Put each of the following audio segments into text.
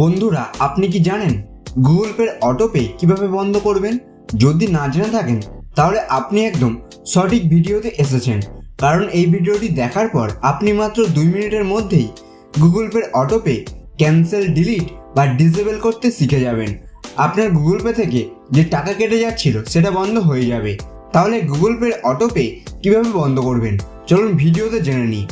বন্ধুরা, আপনি কি জানেন গুগল পের অটোপে কীভাবে বন্ধ করবেন? যদি না জেনে থাকেন, তাহলে আপনি একদম সঠিক ভিডিওতে এসেছেন। কারণ এই ভিডিওটি দেখার পর আপনি মাত্র দুই মিনিটের মধ্যেই গুগল পের অটোপে ক্যান্সেল ডিলিট বা ডিসেবল করতে শিখে যাবেন। আপনার গুগল পে থেকে যে টাকা কেটে যাচ্ছিল, সেটা বন্ধ হয়ে যাবে। তাহলে গুগল পের অটোপে কীভাবে বন্ধ করবেন? চলুন ভিডিওতে জেনে নিই।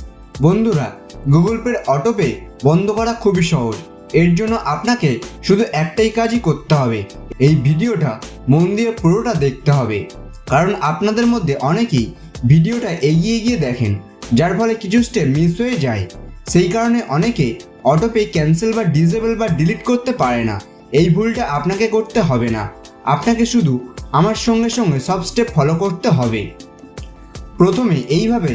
বন্ধুরা গুগল পের অটোপে বন্ধ করা খুবই সহজ। এর জন্য আপনাকে শুধু একটাই কাজই করতে হবে। এই ভিডিওটা মন দিয়ে পুরোটা দেখতে হবে। কারণ আপনাদের মধ্যে অনেকেই ভিডিওটা এগিয়ে গিয়ে দেখেন, যার ফলে কিছু স্টেপ মিস হয়ে যায়। সেই কারণে অনেকে অটোপে ক্যান্সেল বা ডিসেবল বা ডিলিট করতে পারে না। এই ভুলটা আপনাকে করতে হবে না। আপনাকে শুধু আমার সঙ্গে সঙ্গে সব স্টেপ ফলো করতে হবে। প্রথমে এইভাবে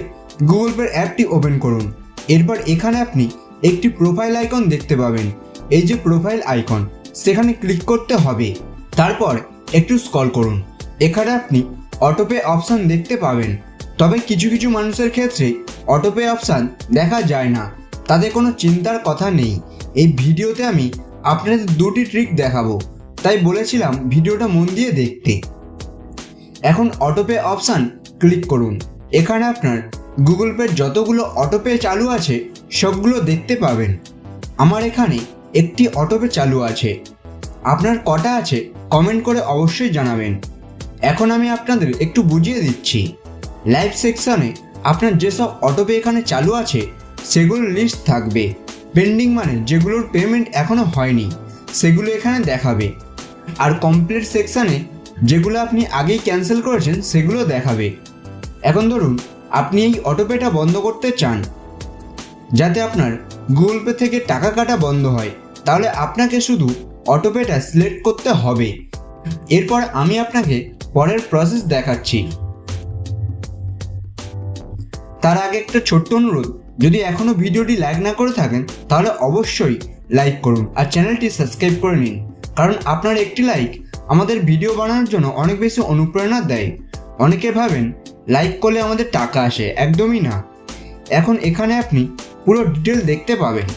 গুগল পের অ্যাপটি ওপেন করুন। এরপর এখানে আপনি একটি প্রোফাইল আইকন দেখতে পাবেন। এই যে প্রোফাইল আইকন সেখানে ক্লিক করতে হবে। তারপর একটু স্কল করুন। এখানে আপনি অটোপে অপশান দেখতে পাবেন। তবে কিছু কিছু মানুষের ক্ষেত্রে অটোপে অপশান দেখা যায় না। তাদের কোনো চিন্তার কথা নেই। এই ভিডিওতে আমি আপনাদের দুটি ট্রিক দেখাবো। তাই বলেছিলাম ভিডিওটা মন দিয়ে দেখতে। এখন অটোপে অপশান ক্লিক করুন। এখানে আপনার গুগল পের যতগুলো অটোপে চালু আছে, সবগুলো দেখতে পাবেন। আমার এখানে একটি অটোপে চালু আছে। আপনার কটা আছে? কমেন্ট করে অবশ্যই জানাবেন। এখন আমি আপনাদের একটু বুঝিয়ে দিচ্ছি। লাইভ সেকশনে আপনার যেসব অটোপে এখানে চালু আছে, সেগুলোর লিস্ট থাকবে। পেন্ডিং মানে যেগুলোর পেমেন্ট এখনও হয়নি, সেগুলো এখানে দেখাবে। আর কমপ্লিট সেকশানে যেগুলো আপনি আগেই ক্যান্সেল করেছেন, সেগুলো দেখাবে। এখন ধরুন, আপনি এই অটোপেটা বন্ধ করতে চান, যাতে আপনার গুগল পে থেকে টাকা কাটা বন্ধ হয়। তাহলে আপনাকে শুধু অটোপেটা সিলেক্ট করতে হবে। এরপর আমি আপনাকে পরের প্রসেস দেখাচ্ছি। তার আগে একটা ছোট্ট অনুরোধ, যদি এখনও ভিডিওটি লাইক না করে থাকেন, তাহলে অবশ্যই লাইক করুন আর চ্যানেলটি সাবস্ক্রাইব করে নিন। কারণ আপনার একটি লাইক আমাদের ভিডিও বানানোর জন্য অনেক বেশি অনুপ্রেরণা দেয়। অনেকে ভাবেন, লাইক করলে আমাদের টাকা আসে। একদমই না। এখন এখানে আপনি পুরো ডিটেল দেখতে পাবেন।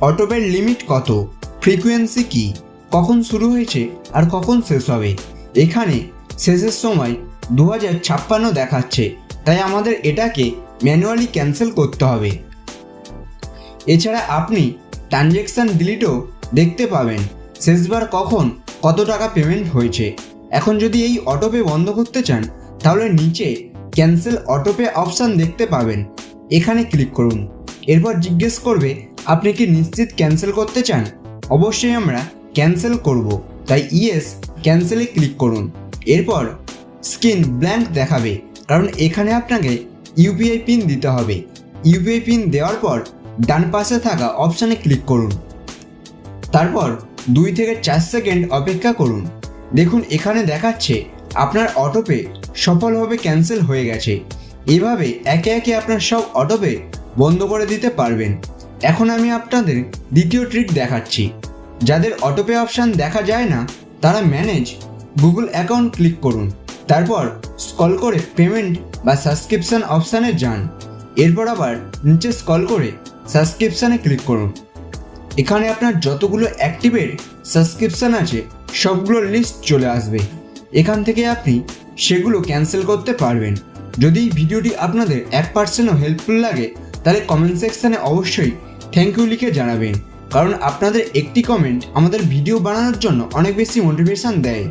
অটোপের লিমিট কত? ফ্রিকোয়েন্সি কি? কখন শুরু হয়েছে? আর কখন শেষ হবে? এখানে শেষের সময় দু হাজার ছাপ্পান্ন দেখাচ্ছে। তাই আমাদের এটাকে ম্যানুয়ালি ক্যান্সেল করতে হবে। এছাড়া আপনি ট্রানজ্যাকশান ডিলিটও দেখতে পাবেন। শেষবার কখন কত টাকা পেমেন্ট হয়েছে? এখন যদি এই অটোপে বন্ধ করতে চান, তাহলে নিচে ক্যান্সেল অটোপে অপশান দেখতে পাবেন। এখানে ক্লিক করুন। এরপর জিজ্ঞেস করবে, আপনি কি নিশ্চিত ক্যান্সেল করতে চান? অবশ্যই আমরা ক্যান্সেল করব। তাই ইয়েস ক্যান্সেলে ক্লিক করুন। এরপর স্ক্রিন ব্ল্যাঙ্ক দেখাবে, কারণ এখানে আপনাকে ইউপিআই পিন দিতে হবে। ইউপিআই পিন দেওয়ার পর ডান পাশে থাকা অপশানে ক্লিক করুন। তারপর দুই থেকে চার সেকেন্ড অপেক্ষা করুন। দেখুন, এখানে দেখাচ্ছে আপনার অটোপে সফলভাবে ক্যান্সেল হয়ে গেছে। এভাবে একে একে আপনার সব অটোপে বন্ধ করে দিতে পারবেন। এখন আমি আপনাদের দ্বিতীয় ট্রিক দেখাচ্ছি। যাদের অটোপে অপশান দেখা যায় না, তারা ম্যানেজ গুগল অ্যাকাউন্ট ক্লিক করুন। তারপর স্কল করে পেমেন্ট বা সাবস্ক্রিপশন অপশানে যান। এরপর আবার নিচে স্কল করে সাবস্ক্রিপশানে ক্লিক করুন। এখানে আপনার যতগুলো অ্যাক্টিভের সাবস্ক্রিপশান আছে, সবগুলোর লিস্ট চলে আসবে। এখান থেকে আপনি সেগুলো ক্যান্সেল করতে পারবেন। যদি ভিডিওটি আপনাদের এক পার্সেন্টও হেল্পফুল লাগে তাহলে কমেন্ট সেকশানে অবশ্যই থ্যাংক ইউ লিখে জানাবেন। কারণ আপনাদের একটি কমেন্ট আমাদের ভিডিও বানানোর জন্য অনেক বেশি মোটিভেশান দেয়।